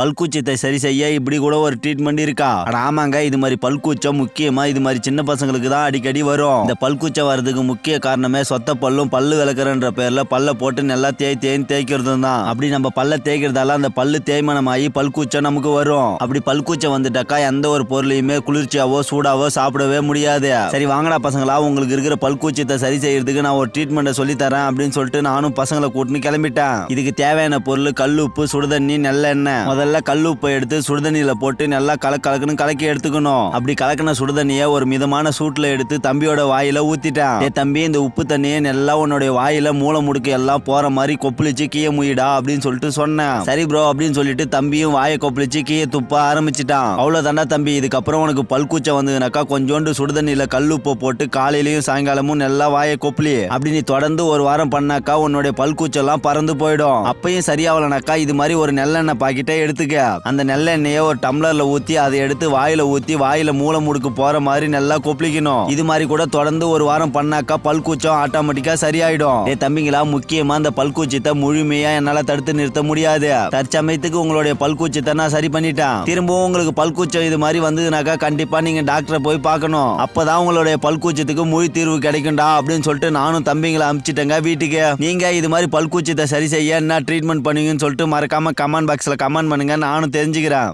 பல்கூச்சத்தை சரி செய்ய இப்படி கூட ஒரு ட்ரீட்மெண்ட் இருக்கா? ஆமாங்க இது மாதிரி பல்கூச்சம் முக்கியமா இது மாதிரி சின்ன பசங்களுக்கு தான் அடிக்கடி வரும். இந்த பல்கூச்சம் வர்றதுக்கு முக்கிய காரணமே சொத்த பல்லும் பல்லு விளக்குறன்ற பேர்ல பல்ல போட்டு நல்லா தேய் தேய்ன்னு தேய்க்கிறது தான். அப்படி நம்ம பல்ல தேய்க்கிறதால அந்த பல்லு தேய்மானமாகி பல்கூச்சம் நமக்கு வரும். அப்படி பல்கூச்சம் வந்துட்டாக்கா எந்த ஒரு பொருளையுமே குளிர்ச்சியாவோ சூடாவோ சாப்பிடவே முடியாது. சரி வாங்கடா பசங்களா உங்களுக்கு இருக்கிற பல்கூச்சத்தை சரி செய்யறதுக்கு நான் ஒரு ட்ரீட்மெண்ட்டை சொல்லி தரேன் அப்படின்னு சொல்லிட்டு நானும் பசங்களை கூட்டின்னு கிளம்பிட்டேன். இதுக்கு தேவையான பொருள் கல் உப்பு சுடுதண்ணி நல்லெண்ணெய் முதல்ல கல்லுப்பை எடுத்து சுடுதண்ணியில் போட்டு நல்லா கலக்க கலக்குன்னு கலக்கி எடுத்துக்கணும். அப்படி கலக்கின சுடுதண்ணியை ஒரு மிதமான சூட்டில் எடுத்து தம்பியோட வாயில ஊத்திட்டேன். ஏ தம்பி இந்த உப்பு தண்ணியை நல்லா உன்னுடைய வாயில மூளை முடுக்கு எல்லாம் போற மாதிரி கொப்பளிச்சு கீழே முயிடா அப்படின்னு சொல்லிட்டு சொன்னேன். சரி ப்ரோ அப்படின்னு சொல்லிட்டு தம்பியும் வாயை கொப்பளிச்சு கீழே துப்ப ஆரம்பிச்சிட்டான். அவ்வளவுதாண்டா தம்பி இதுக்கப்புறம் உனக்கு பல்கூச்சம் வந்ததுனாக்கா கொஞ்சோண்டு சுடுதண்ணியில கல்லுப்பை போட்டு காலையிலையும் சாயங்காலமும் நல்லா வாயை கொப்பளி. அப்படி நீ தொடர்ந்து ஒரு வாரம் பண்ணாக்கா உன்னுடைய பல்கூச்செல்லாம் பறந்து போயிடும். அப்பயும் சரியாவலனாக்கா இது மாதிரி ஒரு நெல்லெண்ணெய் பாக்கெட்டை எடுத்துக்க. அந்த நெல்லெண்ணெயை ஒரு டம்ளர்ல ஊத்தி அதை எடுத்து வாயில ஊத்தி வாயில மூளை முடுக்கு போற மாதிரி நல்லா கொப்பளிக்கணும். இது மாதிரி கூட தொடர்ந்து ஒரு வாரம் பண்ணாக்கா பல்கூச்சம் ஆட்டோமேட்டிக்கா சரியாயிடும். ஏ தம்பிங்களா முக்கியமா இந்த பல்கூச்சத்தை முழுமையா என்னால தடுத்து நிறுத்த முடியாது. தற்சமயத்துக்கு உங்களுடைய பல்கூச்சத்தை நான் சரி பண்ணிட்டேன். திரும்பவும் உங்களுக்கு பல்கூச்சம் இது மாதிரி வந்ததுனாக்கா கண்டிப்பா நீங்க டாக்டரை போய் பார்க்கணும். அப்பதான் உங்களுடைய பல்கூச்சத்துக்கு முழு தீர்வு கிடைக்கும்டா அப்படின்னு சொல்லிட்டு நானும் தம்பிங்களை அனுப்பிச்சிட்டேங்க வீட்டுக்கு. நீங்க இது மாதிரி பல்கூச்சத்தை சரி செய்ய என்ன ட்ரீட்மெண்ட் பண்ணுவீங்கன்னு சொல்லிட்டு மறக்காம கமெண்ட் பாக்ஸ்ல கமெண்ட் பண்ணுங்க. நானும் தெரிஞ்சுக்கிறேன்.